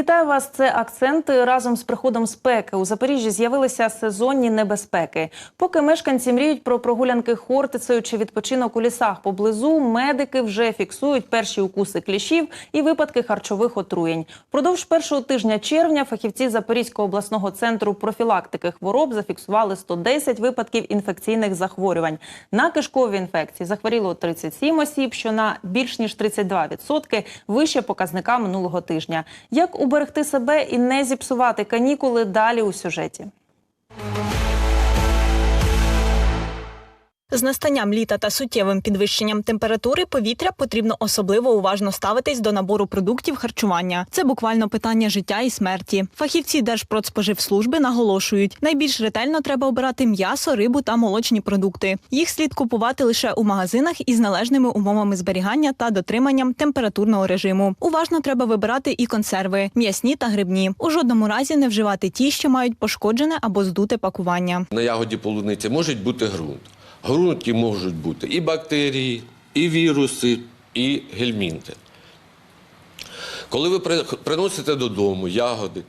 Вітаю вас. Це акценти разом з приходом спеки. У Запоріжжі з'явилися сезонні небезпеки. Поки мешканці мріють про прогулянки хортицею чи відпочинок у лісах поблизу, медики вже фіксують перші укуси кліщів і випадки харчових отруєнь. Впродовж першого тижня червня фахівці Запорізького обласного центру профілактики хвороб зафіксували 110 випадків інфекційних захворювань. На кишкові інфекції захворіло 37 осіб, що на більш ніж 32% вище показника минулого тижня. Як уберегти себе і не зіпсувати канікули далі у сюжеті? З настанням літа та суттєвим підвищенням температури повітря потрібно особливо уважно ставитись до набору продуктів харчування. Це буквально питання життя і смерті. Фахівці Держпродспоживслужби наголошують, найбільш ретельно треба обирати м'ясо, рибу та молочні продукти. Їх слід купувати лише у магазинах із належними умовами зберігання та дотриманням температурного режиму. Уважно треба вибирати і консерви, м'ясні та грибні. У жодному разі не вживати ті, що мають пошкоджене або здуте пакування. На ягоді полуниці може бути ґрунт. Ґрунті можуть бути і бактерії, і віруси, і гельмінти. Коли ви приносите додому ягоди,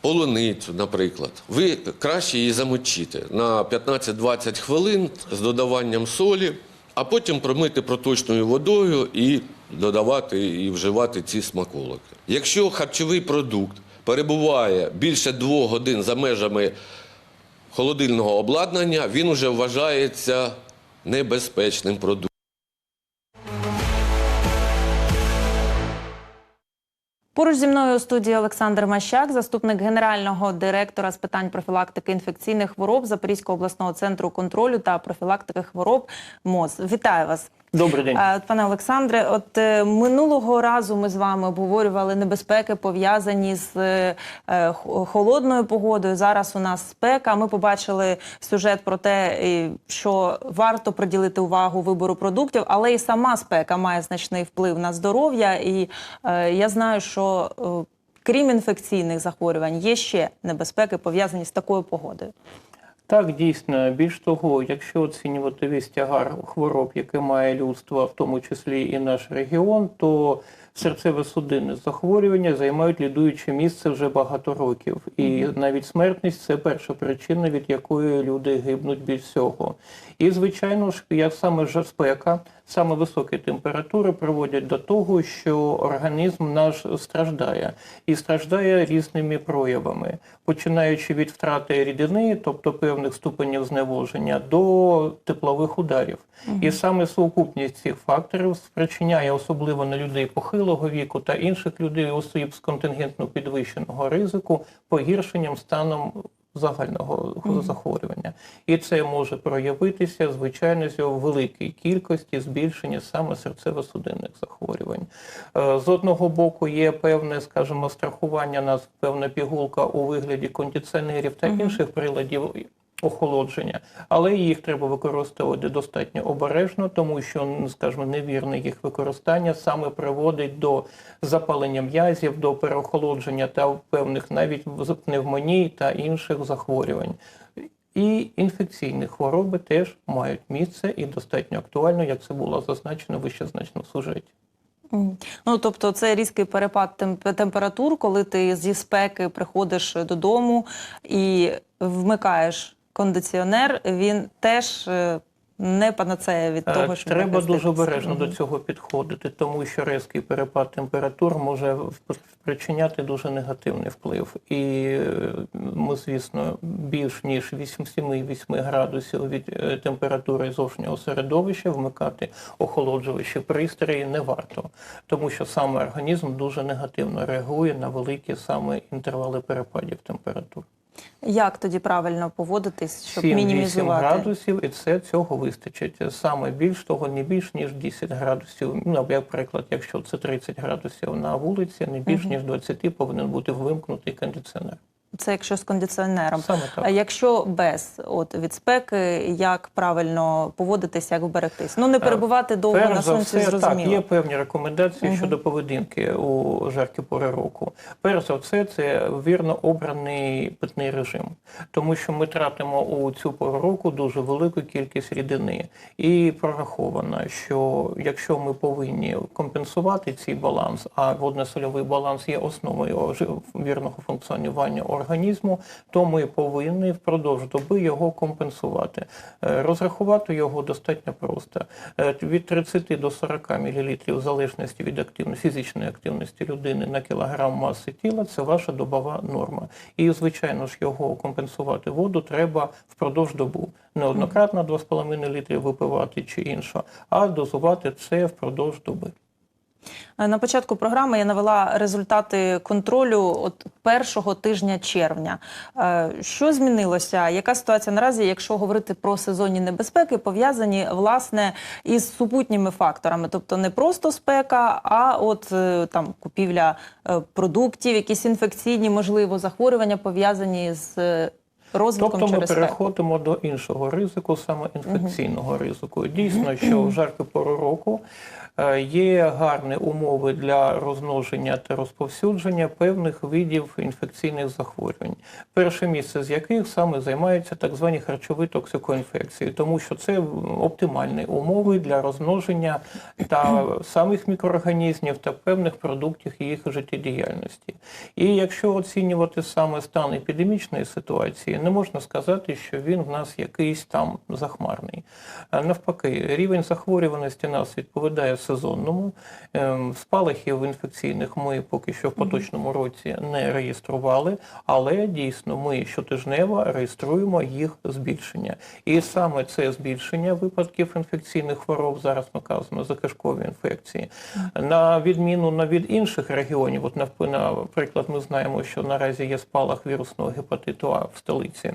полуницю, наприклад, ви краще її замочите на 15-20 хвилин з додаванням солі, а потім промити проточною водою і додавати і вживати ці смаколики. Якщо харчовий продукт перебуває більше двох годин за межами холодильного обладнання, він уже вважається небезпечним продуктом. Поруч зі мною у студії Олександр Мащак, заступник генерального директора з питань профілактики інфекційних хвороб Запорізького обласного центру контролю та профілактики хвороб МОЗ. Вітаю вас. Добрий день. Пане Олександре, от е, минулого разу ми з вами обговорювали небезпеки, пов'язані з е, е, холодною погодою. Зараз у нас спека. Ми побачили сюжет про те, що варто приділити увагу вибору продуктів, але і сама спека має значний вплив на здоров'я. І я знаю, що крім інфекційних захворювань, є ще небезпеки пов'язані з такою погодою. Так, дійсно. Більш того, якщо оцінювати весь тягар хвороб, який має людство, в тому числі і наш регіон, то серцево-судинні захворювання займають лідуюче місце вже багато років. І навіть смертність це перша причина, від якої люди гибнуть більш всього. І, звичайно ж, як саме ж спека, саме високі температури приводять до того, що організм наш страждає і страждає різними проявами, починаючи від втрати рідини, тобто певних ступенів зневоження, до теплових ударів. І саме сукупність цих факторів спричиняє особливо на людей похилого віку та інших людей, осіб з контингентно підвищеного ризику, погіршенням станом загального захворювання. І це може проявитися, звичайно, у великій кількості збільшення саме серцево-судинних захворювань. Е, З одного боку, є певне, скажімо, страхування нас певна пігулка у вигляді кондиціонерів та інших приладів. Охолодження, але їх треба використовувати достатньо обережно, тому що, ну, скажімо, невірне їх використання саме приводить до запалення м'язів, до переохолодження та певних навіть пневмоній та інших захворювань. І інфекційні хвороби теж мають місце і достатньо актуально, як це було зазначено вищезначно в сюжеті. Ну тобто, це різкий перепад температур, коли ти зі спеки приходиш додому і вмикаєш кондиціонер, він теж е, не панацея від того, Е, що Треба дуже обережно до цього підходити, тому що різкий перепад температур може спричиняти дуже негативний вплив. І е, ми, звісно, більш ніж 8-7-8 градусів від температури зовнішнього середовища вмикати охолоджуючі пристрої не варто, тому що саме організм дуже негативно реагує на великі саме інтервали перепадів температур. Як тоді правильно поводитись, щоб 7-8 мінімізувати? градусів, і це цього вистачить. Саме більш того, не більш ніж 10 градусів. Ну, як якщо це 30 градусів на вулиці, не більш ніж 20 повинен бути вимкнутий кондиціонер. Це якщо з кондиціонером. Саме так. А якщо без от від спеки, як правильно поводитися, як вберегтись? Ну не перебувати довго Перш на сонці, все, зрозуміло. так, є певні рекомендації щодо поведінки у жаркі пори року. Перш за все, це вірно обраний питний режим, тому що ми тратимо у цю пору року дуже велику кількість рідини. І прораховано, що якщо ми повинні компенсувати цей баланс, а водно-сольовий баланс є основою вірного функціонування організму, то ми повинні впродовж доби його компенсувати. Е, Розрахувати його достатньо просто. Е, Від 30 до 40 мл в залежності від активності, фізичної активності людини на кілограм маси тіла це ваша добова норма. І, звичайно ж, його компенсувати воду треба впродовж добу. Не однократно 2,5 літри випивати чи інше, а дозувати це впродовж доби. Е, На початку програми я навела результати контролю от першого тижня червня. Е, Що змінилося? Яка ситуація наразі, якщо говорити про сезонні небезпеки, пов'язані власне із супутніми факторами, тобто не просто спека, а от е, там купівля продуктів, якісь інфекційні, можливо, захворювання пов'язані з розвитком Тобто ми через спеку. переходимо до іншого ризику, саме інфекційного ризику. Дійсно, що в жарку пору року є гарні умови для розмноження та розповсюдження певних видів інфекційних захворювань. Перше місце з яких саме займаються так звані харчові токсикоінфекції, тому що це оптимальні умови для розмноження та самих мікроорганізмів та певних продуктів їх життєдіяльності. І якщо оцінювати саме стан епідемічної ситуації, не можна сказати, що він в нас якийсь там захмарний. Навпаки, рівень захворюваності нас відповідає сезонному. Ем, Спалахів інфекційних ми поки що в поточному році не реєстрували, але дійсно ми щотижнево реєструємо їх збільшення. І саме це збільшення випадків інфекційних хвороб, зараз ми кажемо за кишкові інфекції, на відміну на від інших регіонів. От наприклад, ми знаємо, що наразі є спалах вірусного гепатиту А в столиці.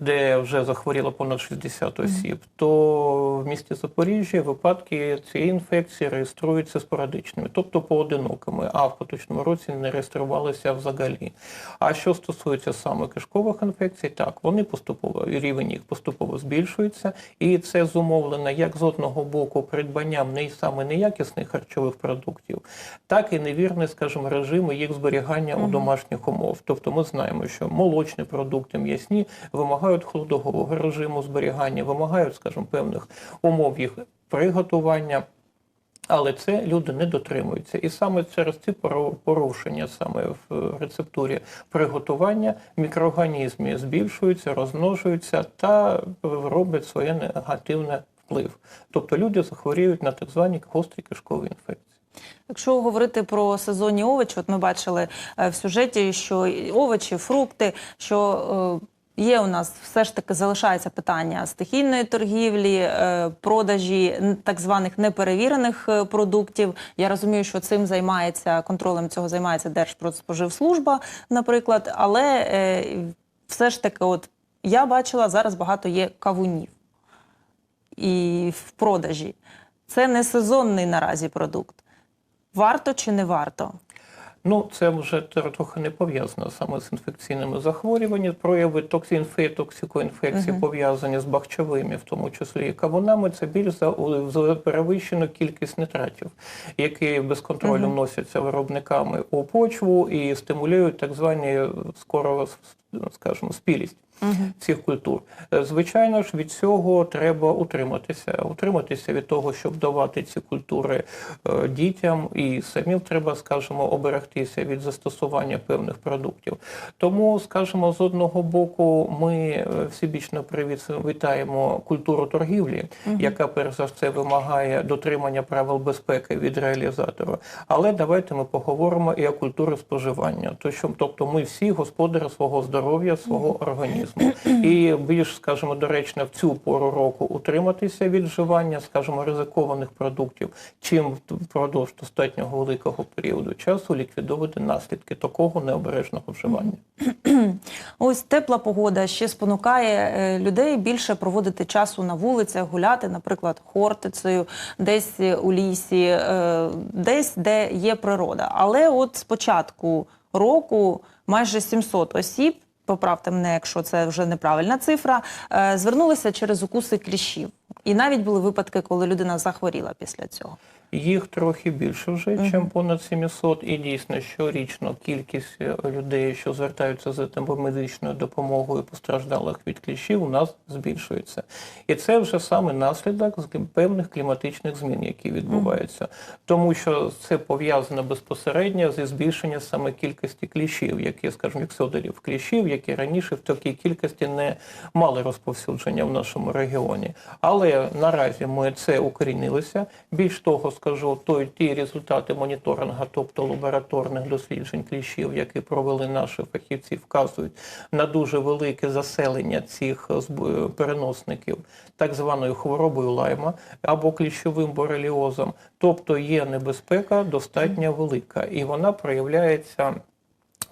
Де вже захворіло понад 60 осіб, то в місті Запоріжжя випадки цієї інфекції реєструються спорадичними, тобто поодинокими, а в поточному році не реєструвалися взагалі. А що стосується саме кишкових інфекцій, так вони поступово рівень їх поступово збільшується, і це зумовлено як з одного боку придбанням не саме неякісних харчових продуктів, так і невірний, скажімо, режим їх зберігання у домашніх умов. Тобто ми знаємо, що молочні продукти м'ясні вимагають холодового режиму зберігання, вимагають, скажімо, певних умов їх приготування. Але це люди не дотримуються. І саме через ці порушення саме в рецептурі приготування мікроорганізми збільшуються, розмножуються та роблять своє негативне вплив. Тобто люди захворіють на так звані гострі кишкові інфекції. Якщо говорити про сезонні овочі, от ми бачили е, в сюжеті, що овочі, фрукти, що е, є у нас все ж таки залишається питання стихійної торгівлі, е, продажі так званих неперевірених е, продуктів. Я розумію, що цим займається контролем цього займається Держпродспоживслужба, наприклад, але е, все ж таки, от я бачила зараз багато є кавунів і в продажі. Це не сезонний наразі продукт. Варто чи не варто? Ну, це вже трохи не пов'язано саме з інфекційними захворюваннями. Прояви токсінфе, токсикоінфекції пов'язані з бахчовими, в тому числі і кавунами. Це більш за, перевищену кількість нитратів, які без контролю вносяться виробниками у почву і стимулюють так звані скоро, скажімо, спілість. Цих культур. Е, Звичайно ж, від цього треба утриматися. Утриматися від того, щоб давати ці культури е, дітям, і самим треба, скажімо, оберегтися від застосування певних продуктів. Тому, скажімо, з одного боку, ми е, всебічно вітаємо культуру торгівлі, яка перш за все вимагає дотримання правил безпеки від реалізатора. Але давайте ми поговоримо і о культурі споживання. Тобто, ми всі господарі свого здоров'я, свого організму. І більш, скажімо, доречно в цю пору року утриматися від вживання, скажімо, ризикованих продуктів, чим впродовж достатньо великого періоду часу ліквідовувати наслідки такого необережного вживання. Ось тепла погода ще спонукає е, людей більше проводити часу на вулицях, гуляти, наприклад, хортицею, десь е, у лісі, е, десь де є природа. Але от з початку року майже 700 осіб. Поправте мене, якщо це вже неправильна цифра, е, звернулися через укуси кліщів. І навіть були випадки, коли людина захворіла після цього. Їх трохи більше вже, ніж понад 700. І дійсно, щорічно кількість е, людей, що звертаються за медичною допомогою постраждалих від кліщів, у нас збільшується. І це вже саме наслідок з певних кліматичних змін, які відбуваються. Тому що це пов'язано безпосередньо зі збільшенням саме кількості кліщів, які, скажімо, як содерів кліщів, які раніше в такій кількості не мали розповсюдження в нашому регіоні. Але наразі ми це укорінилися. Більш того, скажу, той ті результати моніторинга, тобто лабораторних досліджень кліщів, які провели наші фахівці, вказують на дуже велике заселення цих зб- переносників так званою хворобою лайма або кліщовим бореліозом. Тобто є небезпека достатньо велика, і вона проявляється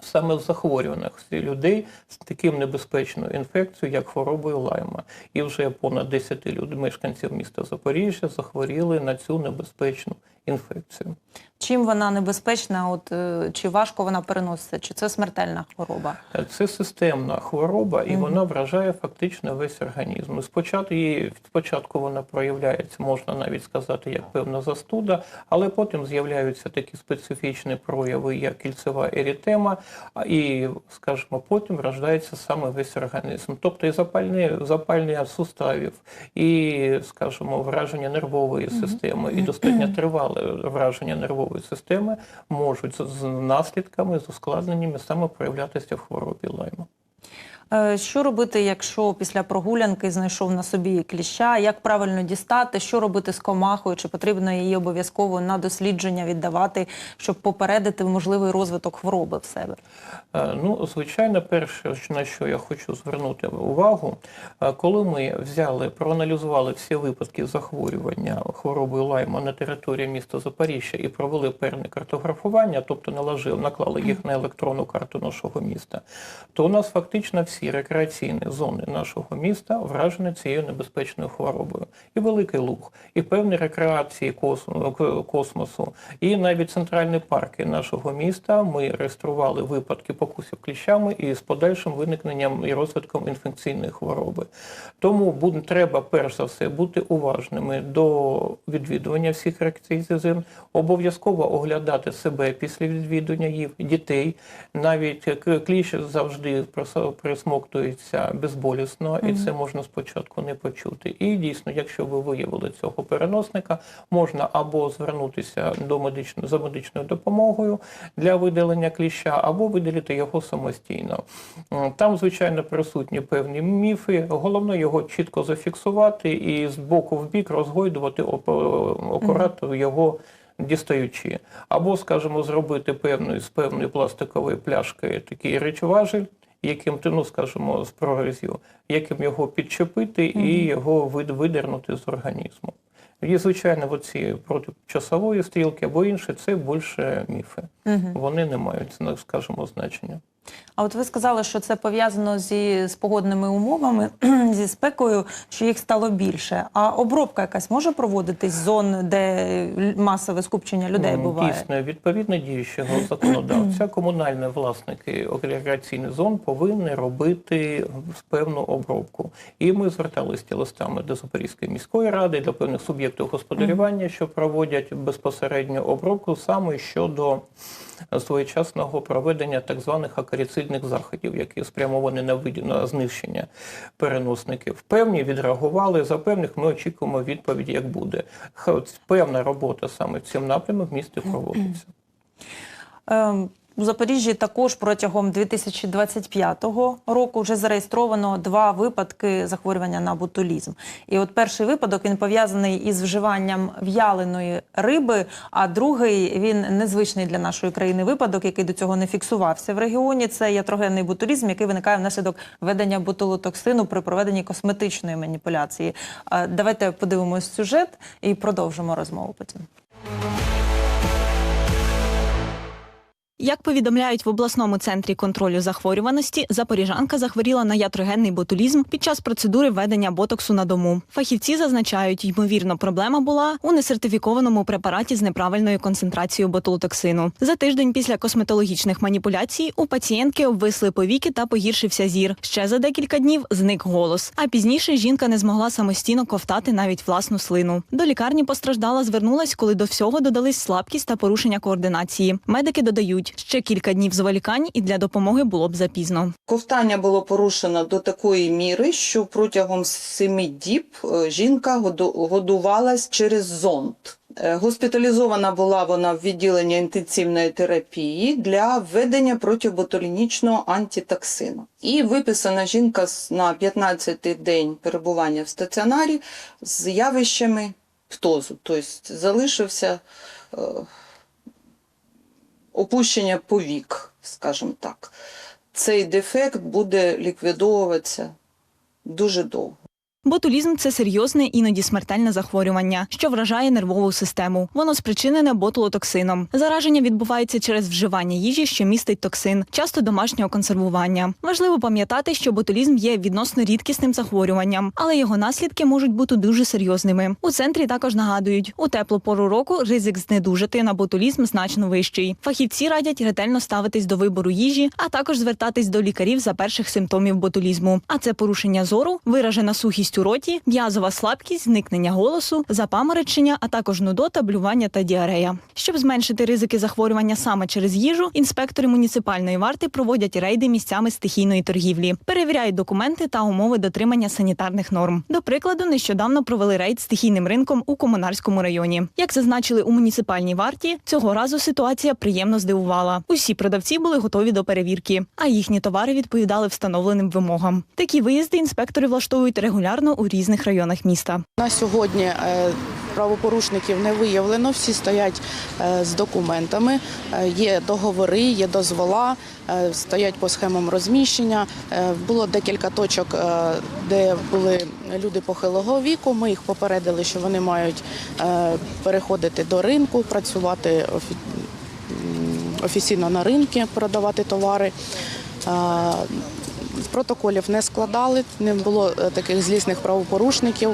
саме в захворюваних людей з таким небезпечною інфекцією, як хворобою лайма. І вже понад 10 людей, мешканців міста Запоріжжя захворіли на цю небезпечну інфекцію. Чим вона небезпечна? От е, чи важко вона переноситься? Чи це смертельна хвороба? Це системна хвороба, і вона вражає фактично весь організм. Спочатку, її, спочатку вона проявляється, можна навіть сказати, як певна застуда, але потім з'являються такі специфічні прояви, як кільцева ерітема, і, скажімо, потім вражається саме весь організм. Тобто і запальне, запальне суставів, і, скажімо, враження нервової системи, і достатньо тривале враження нервової системи можуть з- наслідками, з ускладненнями саме проявлятися в хворобі лайма. Е, Що робити, якщо після прогулянки знайшов на собі кліща? Як правильно дістати? Що робити з комахою? Чи потрібно її обов'язково на дослідження віддавати, щоб попередити можливий розвиток хвороби в себе? Е, Ну, звичайно, перше, на що я хочу звернути увагу, е, коли ми взяли, проаналізували всі випадки захворювання хворобою лайма на території міста Запоріжжя і провели певне картографування, тобто наклали їх на електронну карту нашого міста, то у нас фактично всі рекреаційні зони нашого міста вражені цією небезпечною хворобою. І Великий Луг, і певні рекреації космосу, і навіть центральні парки нашого міста ми реєстрували випадки покусів кліщами і з подальшим виникненням і розвитком інфекційної хвороби. Тому буде, треба перш за все бути уважними до відвідування всіх рекреаційних зон, обов'язково оглядати себе після відвідування їх дітей. Навіть кліщ завжди прос- присмоктується безболісно, і це можна спочатку не почути. І дійсно, якщо ви виявили цього переносника, можна або звернутися до медичної за медичною допомогою для видалення кліща, або видалити його самостійно. Там, звичайно, присутні певні міфи. Головне його чітко зафіксувати і з боку в бік розгойдувати оп- акурат його дістаючи. Або, скажімо, зробити певної з певної пластикової пляшки такий речоважель, яким ти, ну скажімо, з прогресів, яким його підчепити і його вид- видернути з організму. І, звичайно, оці проти часової стрілки або інші, це більше міфи. Вони не мають, ну, скажімо, значення. А от ви сказали, що це пов'язано зі з погодними умовами, зі спекою, що їх стало більше. А обробка якась може проводитись з зон, де масове скупчення людей М, буває? Дійсно, відповідно діючого законодавця, комунальні власники рекреаційних зон повинні робити певну обробку. І ми зверталися листами до Запорізької міської ради, до певних суб'єктів господарювання, що проводять безпосередньо обробку саме щодо своєчасного проведення так званих акаріцидних заходів, які спрямовані на знищення переносників. Певні відреагували, за певних ми очікуємо відповіді, як буде. Певна робота саме в цьому напрямку в місті проводиться. У Запоріжжі також протягом 2025 року вже зареєстровано два випадки захворювання на ботулізм. І от перший випадок він пов'язаний із вживанням в'яленої риби, а другий він незвичний для нашої країни випадок, який до цього не фіксувався в регіоні. Це ятрогенний ботулізм, який виникає внаслідок введення ботулотоксину при проведенні косметичної маніпуляції. Давайте подивимось сюжет і продовжимо розмову потім. Як повідомляють в обласному центрі контролю захворюваності, запоріжанка захворіла на ятрогенний ботулізм під час процедури введення ботоксу на дому. Фахівці зазначають, ймовірно, проблема була у несертифікованому препараті з неправильною концентрацією ботулотоксину. За тиждень після косметологічних маніпуляцій у пацієнтки обвисли повіки та погіршився зір. Ще за декілька днів зник голос. А пізніше жінка не змогла самостійно ковтати навіть власну слину. До лікарні постраждала, звернулась, коли до всього додались слабкість та порушення координації. Медики додають, ще кілька днів зволікань і для допомоги було б запізно. Ковтання було порушено до такої міри, що протягом семи діб е, жінка году- годувалась через зонд. Е, Госпіталізована була вона в відділенні інтенсивної терапії для введення протиботулінічного антитоксину. І виписана жінка на 15-й день перебування в стаціонарі з явищами птозу, тобто залишився е, опущення повік, скажімо так цей дефект буде ліквідовуватися дуже довго. Ботулізм це серйозне, іноді смертельне захворювання, що вражає нервову систему. Воно спричинене ботулотоксином. Зараження відбувається через вживання їжі, що містить токсин, часто домашнього консервування. Важливо пам'ятати, що ботулізм є відносно рідкісним захворюванням, але його наслідки можуть бути дуже серйозними. У центрі також нагадують, у теплу пору року ризик знедужити на ботулізм значно вищий. Фахівці радять ретельно ставитись до вибору їжі, а також звертатись до лікарів за перших симптомів ботулізму. А це порушення зору, виражена сухість у роті, м'язова слабкість, зникнення голосу, запаморочення, а також нудота, блювання та діарея. Щоб зменшити ризики захворювання саме через їжу, інспектори муніципальної варти проводять рейди місцями стихійної торгівлі, перевіряють документи та умови дотримання санітарних норм. До прикладу, нещодавно провели рейд стихійним ринком у комунарському районі. Як зазначили у муніципальній варті, цього разу ситуація приємно здивувала. Усі продавці були готові до перевірки, а їхні товари відповідали встановленим вимогам. Такі виїзди інспектори влаштовують регулярно у різних районах міста. На сьогодні е, правопорушників не виявлено, всі стоять е, з документами, е, є договори, є дозвола, стоять по схемам розміщення. Було декілька точок, де були люди похилого віку. Ми їх попередили, що вони мають переходити до ринку, працювати офі- офіційно на ринки, продавати товари. Протоколів не складали, не було е, таких злісних правопорушників.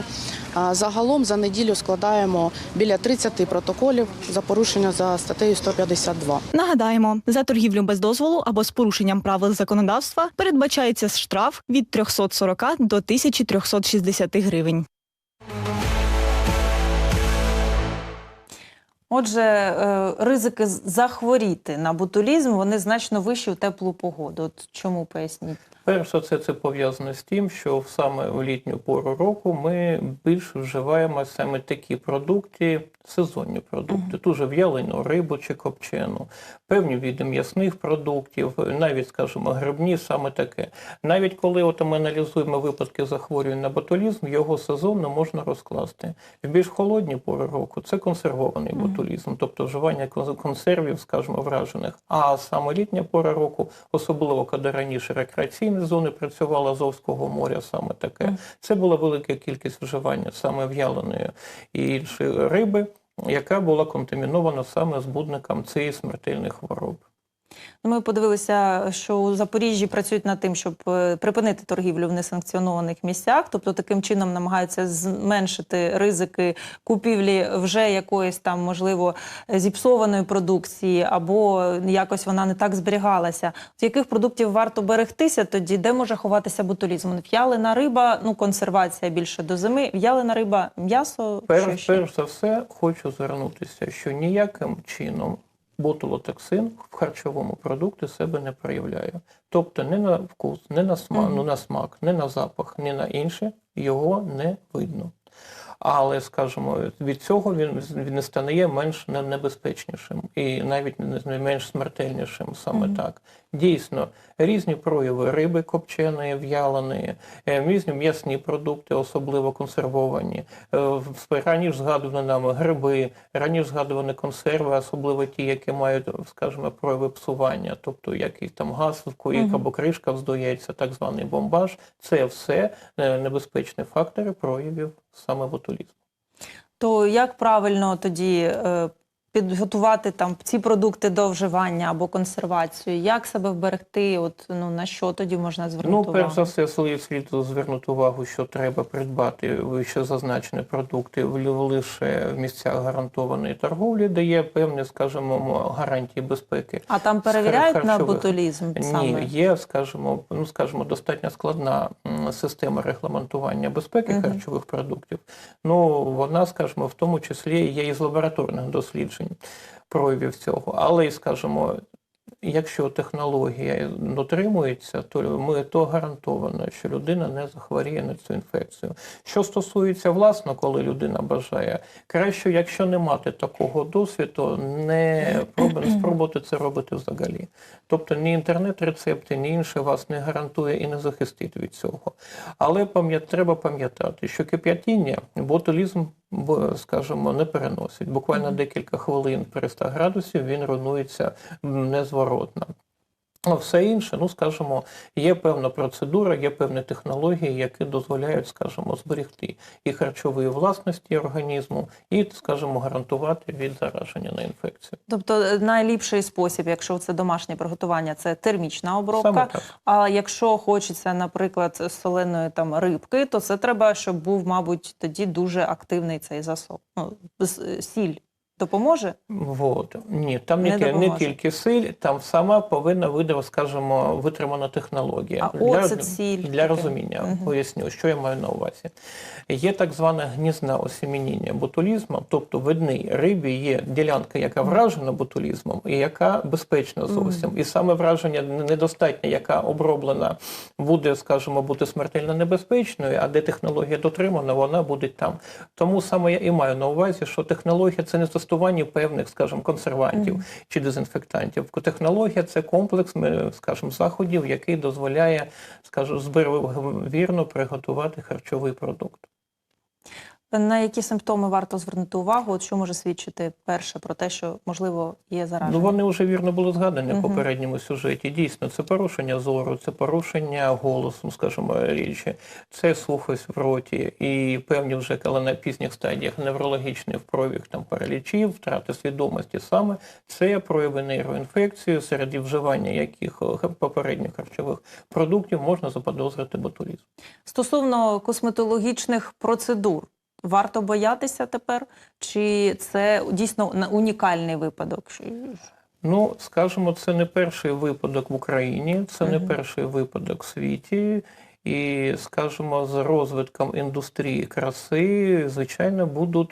А Загалом за неділю складаємо біля 30 протоколів за порушення за статтею 152. Нагадаємо, за торгівлю без дозволу або з порушенням правил законодавства передбачається штраф від 340 до 1360 гривень. Отже, е, ризики з- захворіти на ботулізм вони значно вищі у теплу погоду. От чому поясніть? Перш за все, це пов'язано з тим, що саме в літню пору року ми більше вживаємо саме такі продукти, сезонні продукти, ту же в'ялену рибу чи копчену, певні види м'ясних продуктів, навіть, скажімо, грибні, саме таке. Навіть коли от ми аналізуємо випадки захворювань на ботулізм, його сезонно можна розкласти. В більш холодні пори року це консервований ботулізм, тобто вживання консервів, скажімо, вражених. А саме літня пора року, особливо коли раніше рекреаційні зони працювали Азовського моря, саме таке. Це була велика кількість вживання саме в'яленої і іншої риби, яка була контамінована саме збудником цієї смертельної хвороби. Ну, Ми подивилися, що у Запоріжжі працюють над тим, щоб е, припинити торгівлю в несанкціонованих місцях, тобто таким чином намагаються зменшити ризики купівлі вже якоїсь там, можливо, зіпсованої продукції, або якось вона не так зберігалася. З яких продуктів варто берегтися тоді, де може ховатися ботулізм? В'ялена риба, ну консервація більше до зими. В'ялена риба, м'ясо. Перш, перш за все, хочу звернутися, що ніяким чином ботулотоксин в харчовому продукті себе не проявляє. Тобто не на вкус, не на смак, ну, на смак, не на запах, не на інше його не видно. Але, скажімо, від цього він, він не стане менш небезпечнішим і навіть не- менш смертельнішим саме Мгм. так. Дійсно, різні прояви риби копченої, в'яленої, різні м'ясні продукти, особливо консервовані. Е, Раніше згадувані нами гриби, раніше згадувані консерви, особливо ті, які мають, скажімо, прояви псування, тобто якийсь там газ, в коїк Мгм. або кришка вздується, так званий бомбаж. Це все е, небезпечні фактори проявів саме ботулізму. То як правильно тоді е, підготувати там ці продукти до вживання або консервацію? Як себе вберегти? От ну на що тоді можна Ну, звернути перш за все, слід, слід звернути увагу, що треба придбати вище зазначені продукти в- лише в місцях гарантованої торговлі, де є певні, скажімо, гарантії безпеки. А там перевіряють на харчових. ботулізм саме? Ні, є, скажімо, ну скажімо, достатньо складна система регламентування безпеки харчових продуктів. Ну вона, скажімо, в тому числі є із лабораторних досліджень проявів цього. Але, скажімо, якщо технологія дотримується, то ми то гарантовано, що людина не захворіє на цю інфекцію. Що стосується власно, коли людина бажає, краще, якщо не мати такого досвіду, не спробувати це робити взагалі. Тобто ні інтернет-рецепти, ні інше вас не гарантує і не захистить від цього. Але пам'ят, треба пам'ятати, що кип'ятіння ботулізм, бо, скажімо, не переносить. Буквально декілька хвилин при 100 градусів він руйнується незворотно. А все інше, ну скажімо, є певна процедура, є певні технології, які дозволяють, скажімо, зберегти і харчові власності організму, і, скажімо, гарантувати від зараження на інфекцію. Тобто е, найліпший спосіб, якщо це домашнє приготування, це термічна обробка. А якщо хочеться, наприклад, соленої там рибки, то це треба, щоб був, мабуть, тоді дуже активний цей засоб. Ну, сіль допоможе? Вот. Ні, там Не не, не тільки силь, там сама повинна видав, скажімо, витримана технологія. А оцет, сіль для таке? розуміння Мгм. поясню, що я маю на увазі. Є так зване гнізне осемініння ботулізму, тобто в одній рибі є ділянка, яка вражена ботулізмом, і яка безпечна зовсім. І саме враження недостатнє, яка оброблена, буде, скажімо, бути смертельно небезпечною, а де технологія дотримана, вона буде там. Тому саме я і маю на увазі, що технологія це не застосування певних, скажімо, консервантів чи дезінфектантів. Технологія це комплекс, ми, скажімо, заходів, який дозволяє, скажімо, збер- приготувати харчовий продукт. На які симптоми варто звернути увагу? От що може свідчити перше про те, що можливо є зараження? Ну, вони вже вірно були згадані в попередньому сюжеті. Дійсно, це порушення зору, це порушення голосу, скажімо, річі, це сухость в роті і певні вже, коли на пізніх стадіях неврологічний впровік там паралічів, втрати свідомості саме це прояви нейроінфекції, серед вживання яких е, попередніх харчових продуктів можна заподозрити ботулізм. Стосовно косметологічних процедур, варто боятися тепер? Чи це дійсно унікальний випадок? Ну, скажімо, це не перший випадок в Україні, це не перший випадок в світі. І, скажімо, з розвитком індустрії краси, звичайно, будуть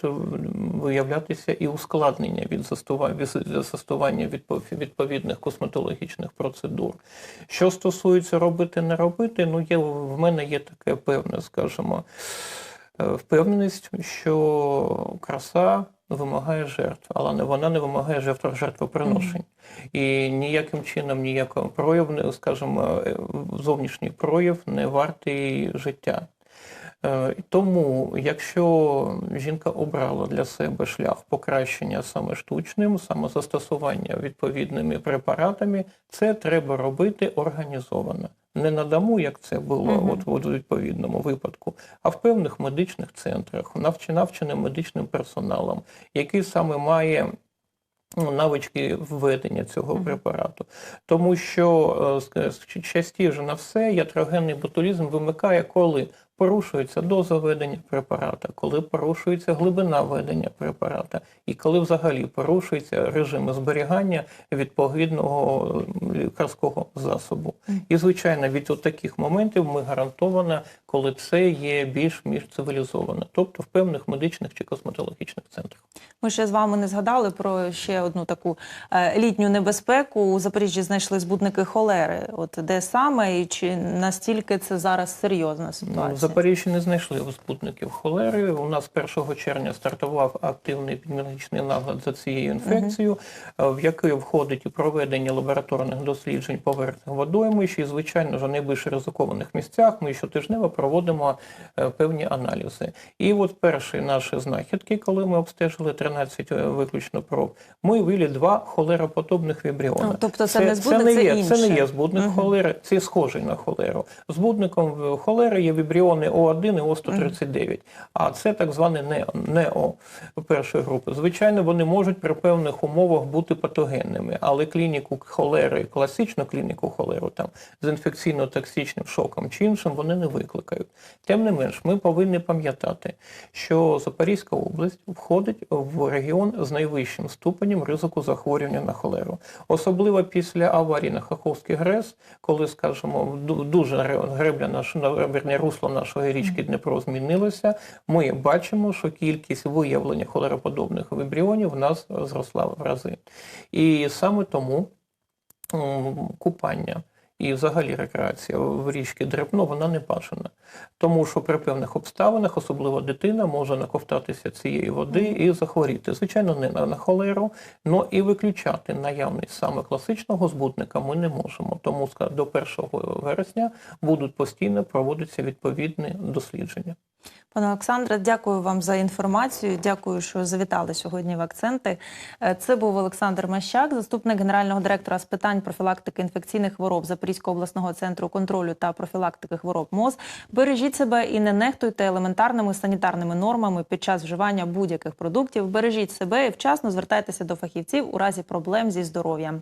виявлятися і ускладнення від застува- від застосування відповідних косметологічних процедур. Що стосується робити, не робити, ну є в мене є таке певне, скажімо, впевненість, що краса вимагає жертв, але вона не вимагає жертв жертвоприношень. І ніяким чином, ніякого прояв, скажімо, е, зовнішній прояв не вартий життя. Е, Тому, якщо жінка обрала для себе шлях покращення саме штучним, саме застосування відповідними препаратами, це треба робити організовано. Не на дому, як це було Мгм. от, от у відповідному випадку, а в певних медичних центрах, навч- навченим медичним персоналом, який саме має ну, навички введення цього Мгм. препарату. Тому що е, частіше на все ятрогенний ботулізм вимикає, коли порушується доза введення препарата, коли порушується глибина введення препарата, і коли взагалі порушується режим зберігання відповідного лікарського засобу. І, звичайно, від от таких моментів ми гарантовано, коли це є більш-ніж цивілізовано, тобто в певних медичних чи косметологічних центрах. Ми ще з вами не згадали про ще одну таку е, літню небезпеку. У Запоріжжі знайшли збудники холери. От де саме і чи настільки це зараз серйозна Ну, ситуація? Запоріжжі не знайшли спутників холери. У нас 1 червня стартував активний епідеміологічний нагляд за цією інфекцією, е, в який входить і проведення лабораторних досліджень поверхні водоймищ. І, звичайно, в найбільш ризикованих місцях ми щотижнево проводимо е, певні аналізи. І от перші наші знахідки, коли ми обстежили 13 виключно проб, ми виявили два холероподобних вібріони. Ну, тобто це не збудник, не це є, це не є збудник Мгм. холери, це схожий на холеру. Збудником е, холери є вібріони інфікований О1 і О139. А це так звані нео, першої групи. Звичайно, вони можуть при певних умовах бути патогенними, але клініку холери, класичну клініку холеру там з інфекційно-токсичним шоком чи іншим вони не викликають. Тим не менш, ми повинні пам'ятати, що Запорізька область входить в регіон з найвищим ступенем ризику захворювання на холеру. Особливо після аварії на Хаховський ГРЕС, коли, скажімо, дуже гребля верне русло нашої річки Дніпро змінилося, ми бачимо, що кількість виявлення холероподобних вібріонів в нас зросла в рази. І саме тому купання і взагалі рекреація в річці Дребно, вона не бажана. Тому що при певних обставинах, особливо дитина, може наковтатися цієї води і захворіти. Звичайно, не на, на холеру, але і виключати наявність саме класичного збутника ми не можемо. Тому до 1 вересня будуть постійно проводитися відповідні дослідження. Пане Олександре, дякую вам за інформацію. Дякую, що завітали сьогодні в акценти. Е, Це був Олександр Мащак, заступник генерального директора з питань профілактики інфекційних хвороб Запорізького обласного центру контролю та профілактики хвороб МОЗ. Бережіть себе і не нехтуйте елементарними санітарними нормами під час вживання будь-яких продуктів. Бережіть себе і вчасно звертайтеся до фахівців у разі проблем зі здоров'ям.